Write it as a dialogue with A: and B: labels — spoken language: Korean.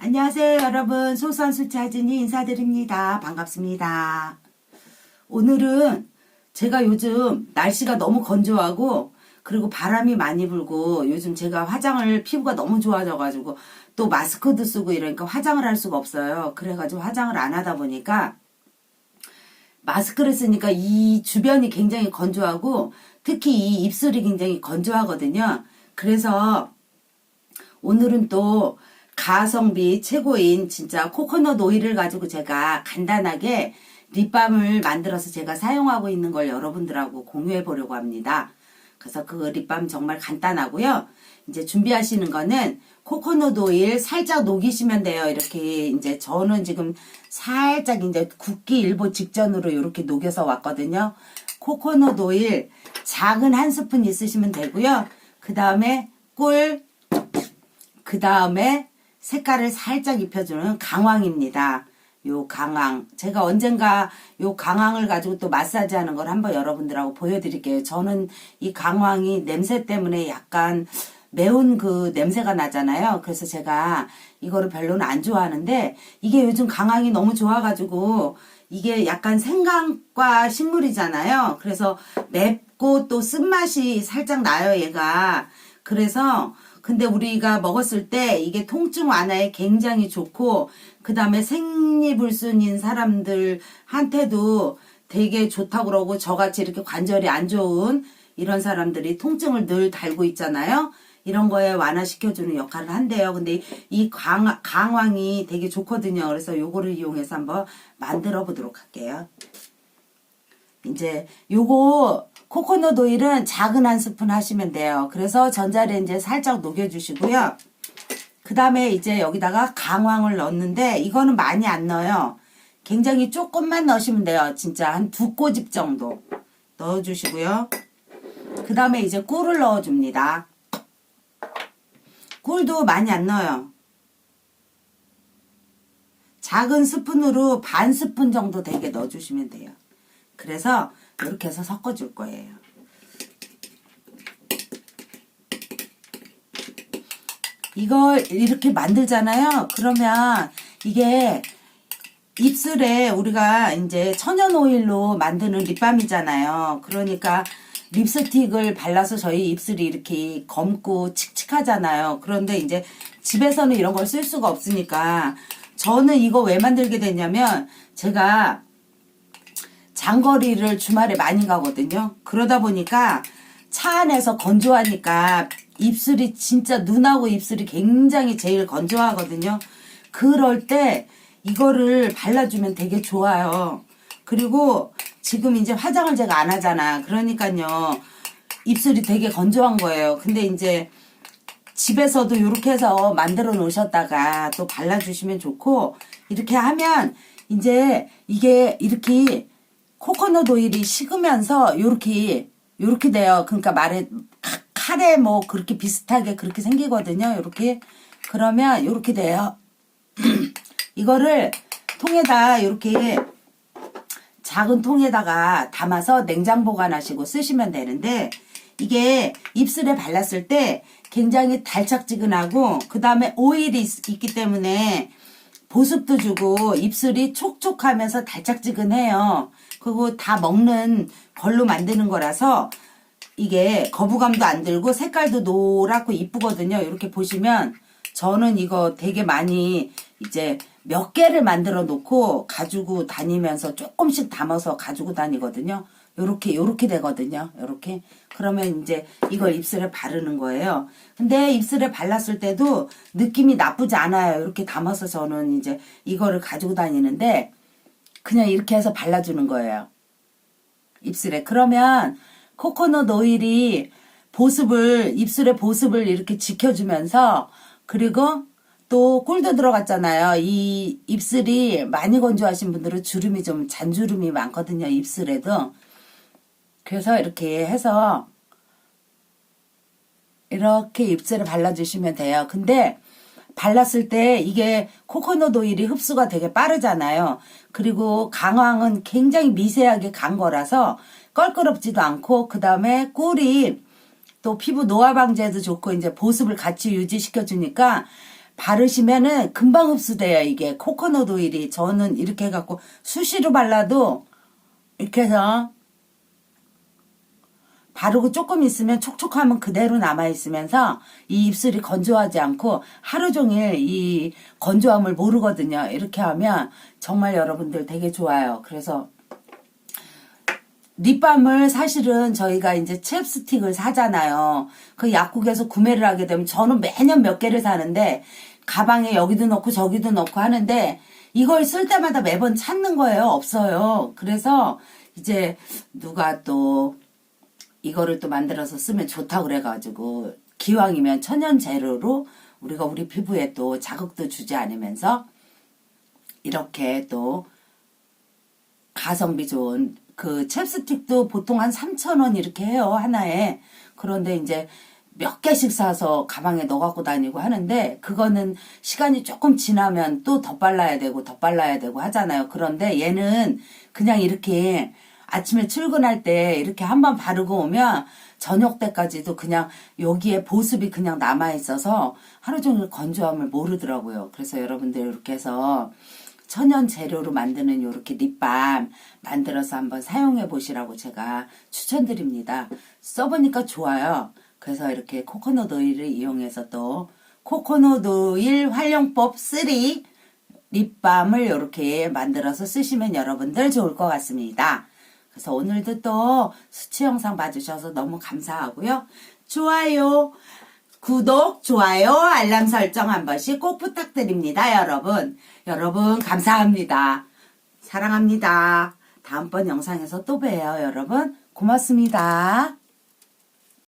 A: 안녕하세요 여러분. 소소한 수차진이 인사드립니다. 반갑습니다. 오늘은 제가 요즘 날씨가 너무 건조하고 그리고 바람이 많이 불고 요즘 제가 화장을 피부가 너무 좋아져 가지고 또 마스크도 쓰고 이러니까 화장을 할 수가 없어요. 그래가지고 화장을 안 하다 보니까 마스크를 쓰니까 이 주변이 굉장히 건조하고 특히 이 입술이 굉장히 건조하거든요. 그래서 오늘은 또 가성비 최고인 진짜 코코넛 오일을 가지고 제가 간단하게 립밤을 만들어서 제가 사용하고 있는 걸 여러분들하고 공유해 보려고 합니다. 그래서 그 립밤 정말 간단하고요. 이제 준비하시는 거는 코코넛 오일 살짝 녹이시면 돼요. 이렇게 이제 저는 지금 살짝 이제 굽기 일보 직전으로 이렇게 녹여서 왔거든요. 코코넛 오일 작은 한 스푼 있으시면 되고요. 그 다음에 꿀, 그 다음에 색깔을 살짝 입혀주는 강황입니다. 요 강황. 제가 언젠가 요 강황을 가지고 또 마사지 하는 걸 한번 여러분들하고 보여드릴게요. 저는 이 강황이 냄새 때문에 약간 매운 그 냄새가 나잖아요. 그래서 제가 이거를 별로는 안 좋아하는데 이게 요즘 강황이 너무 좋아가지고 이게 약간 생강과 식물이잖아요. 그래서 맵고 또 쓴맛이 살짝 나요, 얘가. 그래서 근데 우리가 먹었을 때 이게 통증 완화에 굉장히 좋고 그 다음에 생리불순인 사람들한테도 되게 좋다고 그러고 저같이 이렇게 관절이 안 좋은 이런 사람들이 통증을 늘 달고 있잖아요. 이런 거에 완화시켜주는 역할을 한대요. 근데 이 강, 강황이 되게 좋거든요. 그래서 요거를 이용해서 한번 만들어 보도록 할게요. 이제 요거 코코넛 오일은 작은 한 스푼 하시면 돼요. 그래서 전자레인지에 살짝 녹여주시고요. 그 다음에 이제 여기다가 강황을 넣는데 이거는 많이 안 넣어요. 굉장히 조금만 넣으시면 돼요. 진짜 한 두 꼬집 정도 넣어주시고요. 그 다음에 이제 꿀을 넣어줍니다. 꿀도 많이 안 넣어요. 작은 스푼으로 반 스푼 정도 되게 넣어주시면 돼요. 그래서 이렇게 해서 섞어줄 거예요. 이걸 이렇게 만들잖아요. 그러면 이게 입술에 우리가 이제 천연 오일로 만드는 립밤이잖아요. 그러니까 립스틱을 발라서 저희 입술이 이렇게 검고 칙칙하잖아요. 그런데 이제 집에서는 이런 걸 쓸 수가 없으니까 저는 이거 왜 만들게 됐냐면 제가 장거리를 주말에 많이 가거든요. 그러다 보니까 차 안에서 건조하니까 입술이 진짜 눈하고 입술이 굉장히 제일 건조하거든요. 그럴 때 이거를 발라주면 되게 좋아요. 그리고 지금 이제 화장을 제가 안 하잖아. 그러니까요. 입술이 되게 건조한 거예요. 근데 이제 집에서도 이렇게 해서 만들어 놓으셨다가 또 발라주시면 좋고 이렇게 하면 이제 이게 이렇게 코코넛 오일이 식으면서 요렇게 요렇게 돼요. 그러니까 말에 카- 카레 뭐 그렇게 비슷하게 그렇게 생기거든요. 요렇게 그러면 요렇게 돼요. 이거를 통에다 요렇게 작은 통에다가 담아서 냉장 보관하시고 쓰시면 되는데 이게 입술에 발랐을 때 굉장히 달짝지근하고 그 다음에 오일이 있, 있기 때문에 보습도 주고 입술이 촉촉하면서 달짝지근해요. 그리고 다 먹는 걸로 만드는 거라서 이게 거부감도 안 들고 색깔도 노랗고 이쁘거든요. 이렇게 보시면 저는 이거 되게 많이 이제 몇 개를 만들어 놓고 가지고 다니면서 조금씩 담아서 가지고 다니거든요. 요렇게 요렇게 되거든요. 요렇게 그러면 이제 이걸 입술에 바르는 거예요. 근데 입술에 발랐을 때도 느낌이 나쁘지 않아요. 이렇게 담아서 저는 이제 이거를 가지고 다니는데 그냥 이렇게 해서 발라주는 거예요. 입술에. 그러면 코코넛 오일이 보습을, 입술의 보습을 이렇게 지켜주면서, 그리고 또 꿀도 들어갔잖아요. 이 입술이 많이 건조하신 분들은 주름이 좀 잔주름이 많거든요. 입술에도. 그래서 이렇게 해서 이렇게 입술에 발라주시면 돼요. 근데 발랐을 때 이게 코코넛 오일이 흡수가 되게 빠르잖아요. 그리고 강황은 굉장히 미세하게 간 거라서 껄끄럽지도 않고 그 다음에 꿀이 또 피부 노화 방지에도 좋고 이제 보습을 같이 유지시켜 주니까 바르시면은 금방 흡수돼요, 이게. 코코넛 오일이. 저는 이렇게 해갖고 수시로 발라도 이렇게 해서 바르고 조금 있으면 촉촉하면 그대로 남아있으면서 이 입술이 건조하지 않고 하루 종일 이 건조함을 모르거든요. 이렇게 하면 정말 여러분들 되게 좋아요. 그래서 립밤을 사실은 저희가 이제 챕스틱을 사잖아요. 그 약국에서 구매를 하게 되면 저는 매년 몇 개를 사는데 가방에 여기도 넣고 저기도 넣고 하는데 이걸 쓸 때마다 매번 찾는 거예요. 없어요. 그래서 이제 누가 또 이거를 또 만들어서 쓰면 좋다고 그래가지고 기왕이면 천연 재료로 우리가 우리 피부에 또 자극도 주지 않으면서 이렇게 또 가성비 좋은 그 챕스틱도 보통 한 3,000원 이렇게 해요, 하나에. 그런데 이제 몇 개씩 사서 가방에 넣어 갖고 다니고 하는데 그거는 시간이 조금 지나면 또 더 발라야 되고 더 발라야 되고 하잖아요. 그런데 얘는 그냥 이렇게 아침에 출근할 때 이렇게 한번 바르고 오면 저녁 때까지도 그냥 여기에 보습이 그냥 남아 있어서 하루 종일 건조함을 모르더라고요. 그래서 여러분들 이렇게 해서 천연 재료로 만드는 요렇게 립밤 만들어서 한번 사용해 보시라고 제가 추천드립니다. 써보니까 좋아요. 그래서 이렇게 코코넛 오일을 이용해서 또 코코넛 오일 활용법 3 립밤을 이렇게 만들어서 쓰시면 여러분들 좋을 것 같습니다. 그래서 오늘도 또 수치 영상 봐주셔서 너무 감사하고요. 좋아요, 구독, 좋아요, 알람 설정 한 번씩 꼭 부탁드립니다, 여러분. 여러분, 감사합니다. 사랑합니다. 다음번 영상에서 또 봬요, 여러분. 고맙습니다.